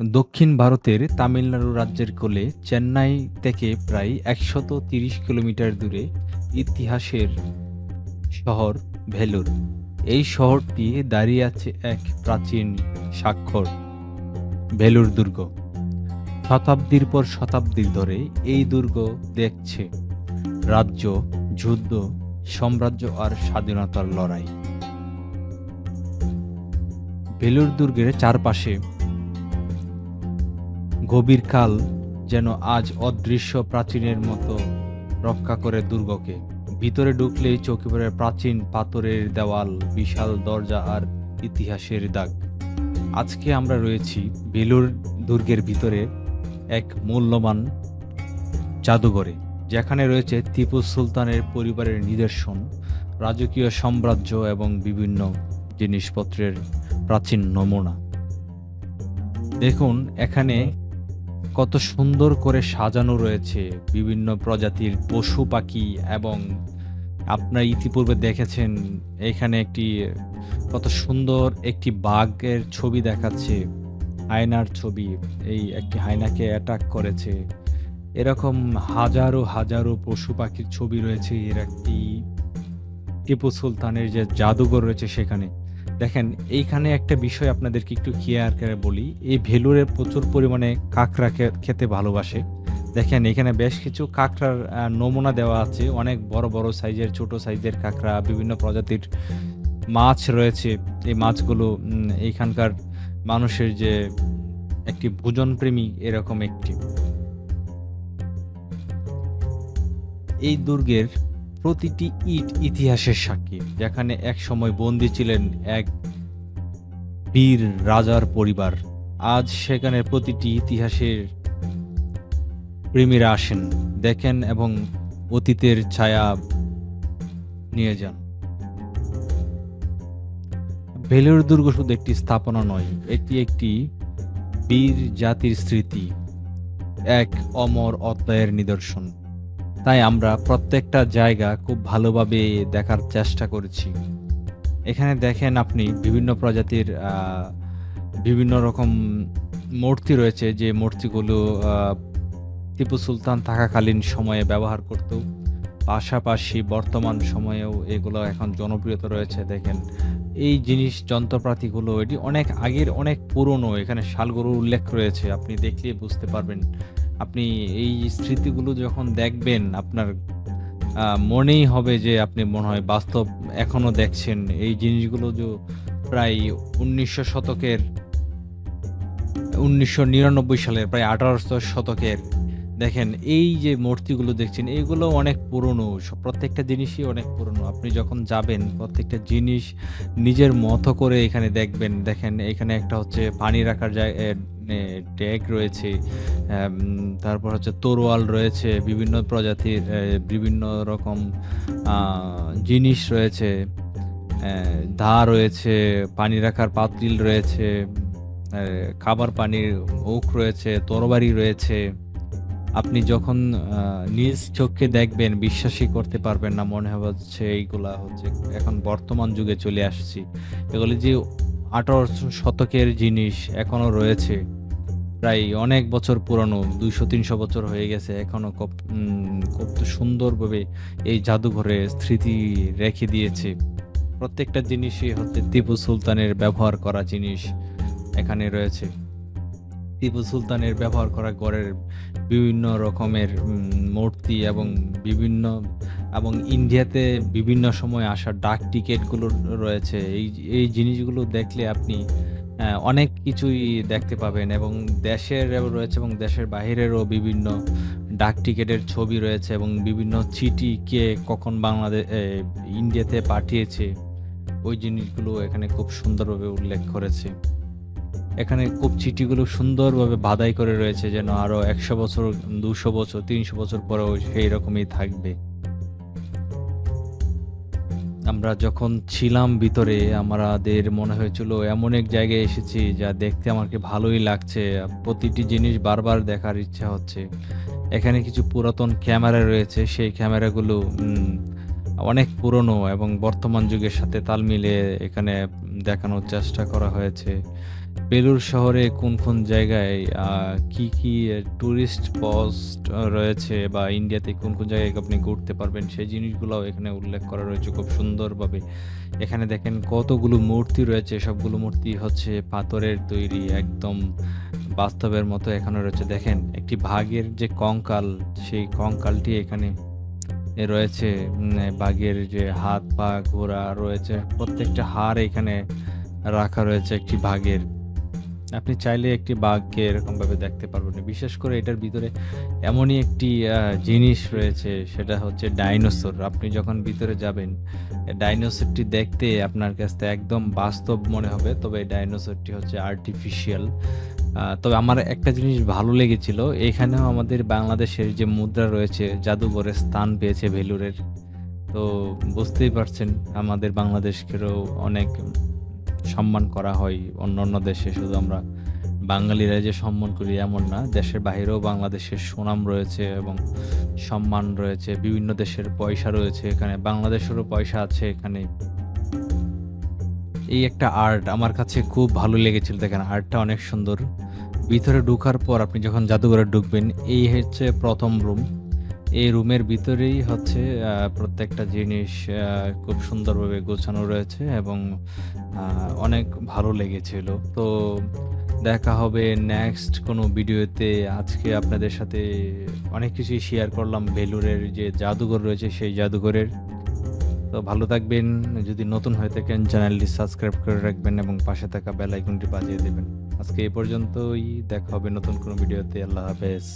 দক্ষিণ ভারতের তামিলনাড়ু রাজ্যের কোলে চেন্নাই থেকে প্রায় একশত তিরিশ কিলোমিটার দূরে ইতিহাসের শহর ভেলুর। এই শহরটি দাঁড়িয়ে আছে এক প্রাচীন স্বাক্ষর, ভেলুর দুর্গ। শতাব্দীর পর শতাব্দী ধরে এই দুর্গ দেখছে রাজ্য, যুদ্ধ, সাম্রাজ্য আর স্বাধীনতার লড়াই। ভেলুর দুর্গের চারপাশে গভীর কাল যেন আজ অদৃশ্য প্রাচীনের মতো রক্ষা করে দুর্গকে। ভিতরে ঢুকলেই চোখে পড়ে প্রাচীন পাথরের দেওয়াল, বিশাল দরজা আর ইতিহাসের দাগ। আজকে আমরা রয়েছি বেলুর দুর্গের ভিতরে এক মূল্যবান জাদুঘরে, যেখানে রয়েছে টিপু সুলতানের পরিবারের নিদর্শন, রাজকীয় সাম্রাজ্য এবং বিভিন্ন জিনিসপত্রের প্রাচীন নমুনা। দেখুন, এখানে কত সুন্দর করে সাজানো রয়েছে বিভিন্ন প্রজাতির পশু পাখি এবং আপনারা ইতিপূর্বে দেখেছেন এখানে একটি, কত সুন্দর একটি বাঘের ছবি দেখাচ্ছে হায়নার ছবি, এই একটি হায়নাকে অ্যাটাক করেছে। এরকম হাজারো হাজারো পশু পাখির ছবি রয়েছে, এর একটি টিপু সুলতানের যে জাদুঘর রয়েছে সেখানে। দেখেন, এইখানে একটা বিষয় আপনাদেরকে একটু খেয়াল করে বলি। এই ভেলুরে প্রচুর পরিমাণে কাঁকড়া খেতে ভালোবাসে। দেখেন, এখানে বেশ কিছু কাঁকড়ার নমুনা দেওয়া আছে। অনেক বড় বড় সাইজের ছোট সাইজের কাঁকড়া, বিভিন্ন প্রজাতির মাছ রয়েছে। এই মাছগুলো এইখানকার মানুষের যে একটি ভোজনপ্রেমী এরকম একটি। এই দুর্গের প্রতিটি ইট ইতিহাসের সাক্ষী যেখানে এক সময় বন্দী ছিলেন এক বীর রাজার পরিবার। আজ সেখানে প্রতিটি ইতিহাসের প্রেমীরা আসেন, দেখেন এবং অতীতের ছায়া নিয়ে যান। ভেলুর দুর্গ শুধু একটি স্থাপনা নয়, এটি একটি বীর জাতির স্মৃতি, এক অমর অধ্যায়ের নিদর্শন। তাই আমরা প্রত্যেকটা জায়গা খুব ভালোভাবে দেখার চেষ্টা করেছি। এখানে দেখেন আপনি বিভিন্ন প্রজাতির বিভিন্ন রকম মূর্তি রয়েছে। যে মূর্তিগুলো টিপু সুলতান থাকাকালীন সময়ে ব্যবহার করত। পাশাপাশি বর্তমান সময়েও এগুলো এখন জনপ্রিয়তা রয়েছে, দেখেন। এই জিনিস, যন্ত্রপাতিগুলো, এটি অনেক আগের, অনেক পুরনো। এখানে সালগুলো উল্লেখ রয়েছে, আপনি দেখলে বুঝতে পারবেন। আপনি এই স্মৃতিগুলো যখন দেখবেন, আপনার মনেই হবে যে আপনি মনে হয় বাস্তব এখনও দেখছেন। এই জিনিসগুলো যে প্রায় উনিশশো শতকের, উনিশশো নিরানব্বই সালের প্রায় আঠারোশো শতকের, দেখেন এই যে মূর্তিগুলো দেখছেন এইগুলো অনেক পুরনো। প্রত্যেকটা জিনিসই অনেক পুরনো। আপনি যখন যাবেন, প্রত্যেকটা জিনিস নিজের মতো করে এখানে দেখবেন। দেখেন এখানে একটা হচ্ছে পানি রাখার জায়গা ট্যাগ রয়েছে তারপর হচ্ছে তরোয়াল রয়েছে, বিভিন্ন প্রজাতির বিভিন্ন রকম জিনিস রয়েছে দা রয়েছে, পানি রাখার পাতিল রয়েছে খাবার পানির ওক রয়েছে, তরবারি রয়েছে। আপনি যখন নিজ চোখে দেখবেন, বিশ্বাসই করতে পারবেন না, মনে হচ্ছে এইগুলা হচ্ছে এখন বর্তমান যুগে চলে আসছি। এগুলি যে আঠারোশো শতকের জিনিস এখনও রয়েছে। প্রায় অনেক বছর পুরনো, দুইশো, তিনশো বছর হয়ে গেছে এখনও খুব সুন্দরভাবে এই জাদুঘরে স্মৃতি রেখে দিয়েছে। প্রত্যেকটা জিনিসই হচ্ছে টিপু সুলতানের ব্যবহার করা জিনিস এখানে রয়েছে। টিপু সুলতানের ব্যবহার করা গড়ের বিভিন্ন রকমের মূর্তি এবং বিভিন্ন, এবং ইন্ডিয়াতে বিভিন্ন সময় আসা ডাক টিকিটগুলো রয়েছে। এই এই জিনিসগুলো দেখলে আপনি আহ, অনেক কিছুই দেখতে পাবেন এবং দেশের রয়েছে এবং দেশের বাইরেরও বিভিন্ন ডাক টিকিটের ছবি রয়েছে এবং বিভিন্ন চিঠি কে কখন বাংলাদেশ ইন্ডিয়াতে পাঠিয়েছে ওই জিনিসগুলো এখানে খুব সুন্দরভাবে উল্লেখ করেছে। এখানে খুব চিঠিগুলো সুন্দরভাবে বাধাই করে রয়েছে যেন আরও একশো বছর দুশো বছর তিনশো বছর পরেও সেই রকমই থাকবে। আমরা যখন ছিলাম ভিতরে, আমাদের মনে হয়েছিল এমন এক জায়গায় এসেছি যা দেখতে আমাকে ভালোই লাগছে প্রতিটি জিনিস বারবার দেখার ইচ্ছা হচ্ছে এখানে কিছু পুরাতন ক্যামেরা রয়েছে, সেই ক্যামেরাগুলো অনেক পুরনো এবং বর্তমান যুগের সাথে তাল মিলিয়ে এখানে দেখানোর চেষ্টা করা হয়েছে। বেলুড় শহরে কোন, কোন জায়গায় কি, কি টুরিস্ট স্পট রয়েছে বা ইন্ডিয়াতে কোন, কোন জায়গায় আপনি ঘুরতে পারবেন সেই জিনিসগুলাও এখানে উল্লেখ করা রয়েছে খুব সুন্দরভাবে। এখানে দেখেন কতগুলো মূর্তি রয়েছে, সবগুলো মূর্তি হচ্ছে পাথরের তৈরি একদম বাস্তবের মতো এখানে রয়েছে। দেখেন একটি ভাগের যে কঙ্কাল, সেই কঙ্কালটি এখানে রয়েছে। বাঘের যে হাত, পা, ঘোড়া রয়েছে। প্রত্যেকটা হাড় এখানে রাখা রয়েছে একটি বাঘের। আপনি চাইলে একটি বাঘকে এরকমভাবে দেখতে পারবেন। বিশেষ করে এটার ভিতরে এমনই একটি জিনিস রয়েছে সেটা হচ্ছে ডাইনোসর। আপনি যখন ভিতরে যাবেন, ডাইনোসরটি দেখতে আপনার কাছে একদম বাস্তব মনে হবে। তবে ডাইনোসরটি হচ্ছে আর্টিফিশিয়াল। তবে আমার একটা জিনিস ভালো লেগেছিল। এখানেও আমাদের বাংলাদেশের যে মুদ্রা রয়েছে জাদুঘরে স্থান পেয়েছে ভেলুরের। তো বুঝতেই পারছেন আমাদের বাংলাদেশকেও অনেক সম্মান করা হয় অন্য অন্য দেশে শুধু আমরা বাঙালিরা যে সম্মান করি এমন না। দেশের বাহিরেও বাংলাদেশের সুনাম রয়েছে এবং সম্মান রয়েছে। বিভিন্ন দেশের পয়সা রয়েছে এখানে। বাংলাদেশেরও পয়সা আছে এখানে। এই একটা আর্ট আমার কাছে খুব ভালো লেগেছিল। দেখেন আর্টটা অনেক সুন্দর। ভিতরে ঢুকার পর আপনি যখন জাদুঘরে ঢুকবেন, এই হচ্ছে প্রথম রুম। এই রুমের ভিতরেই হচ্ছে প্রত্যেকটা জিনিস খুব সুন্দরভাবে গোছানো রয়েছে এবং অনেক ভালো লেগেছিল। তো দেখা হবে নেক্সট কোনো ভিডিওতে। আজকে আপনাদের সাথে অনেক কিছুই শেয়ার করলাম ভেলুরের যে জাদুঘর রয়েছে, সেই জাদুঘরের। তো ভালো থাকবেন। যদি নতুন হয়ে থাকেন, চ্যানেলটি সাবস্ক্রাইব করে রাখবেন এবং পাশে থাকা বেল আইকনটি বাজিয়ে দেবেন আজকে এ পর্যন্তই। দেখা হবে নতুন কোনো ভিডিওতে। আল্লাহ হাফেজ।